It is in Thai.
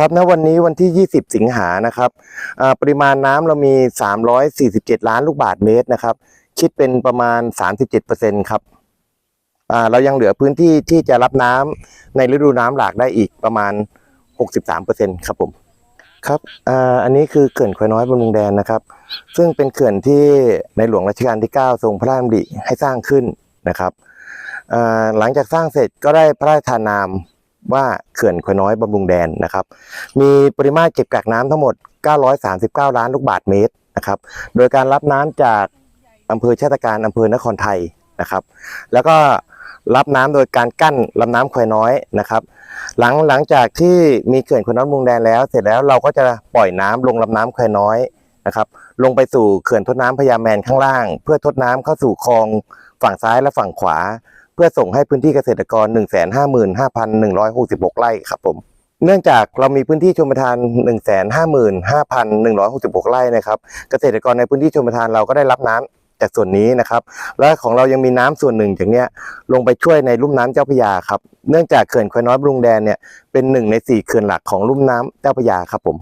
ครับณวันนี้วันที่ 20 สิงหานะครับปริมาณน้ำเรามี 347 ล้านลูกบาศก์เมตรนะครับ คิดเป็นประมาณ 37%ครับเรายังเหลือพื้นที่ที่จะรับน้ำในฤดูน้ำหลากได้อีกประมาณ 63%ครับผมครับอ,อันนี้คือเขื่อนควายน้อยบำรุงแดนนะครับ ซึ่งเป็นเขื่อนที่ในหลวงรัชกาลที่ 9 ทรงพระราชดำริให้สร้างขึ้นนะครับหลังจากสร้างเสร็จก็ได้พระราชทานนาม ว่าเขื่อนควยน้อยบำรุงแดนนะครับ มีปริมาตรเก็บกักน้ำทั้งหมด 939 ล้านลูกบาศก์เมตรนะครับ โดยการรับน้ำจากอำเภอชาติการอำเภอนครไทยนะครับ แล้วก็รับน้ำโดยการกั้นลำน้ำควายน้อยนะครับ หลังหลังจากที่มีเขื่อนควายน้อยบำรุงแดนแล้ว เสร็จแล้วเราก็จะปล่อยน้ำลงลำน้ำควายน้อยนะครับ ลงไปสู่เขื่อนทดน้ำพญาแมนข้างล่าง เพื่อทดน้ำเข้าสู่คลองฝั่งซ้ายและฝั่งขวา พื่อส่งให้พื้นที่เกษตรกร 155,166 ไร่ครับผมเนื่องจากเรามีพื้นที่ชมประทาน 155,166 ไร่นะครับ เกษตรกรในพื้นที่ชมประทานเราก็ได้รับน้ำจากส่วนนี้นะครับ และของเรายังมีน้ำส่วนหนึ่งจากเนี้ยลงไปช่วยในลุ่มน้ำเจ้าพระยาครับ เนื่องจากเขื่อนควายน้อยบำรุงแดนเนี่ยเป็นหนึ่งในสี่เขื่อนหลักของลุ่มน้ำเจ้าพระยาครับผม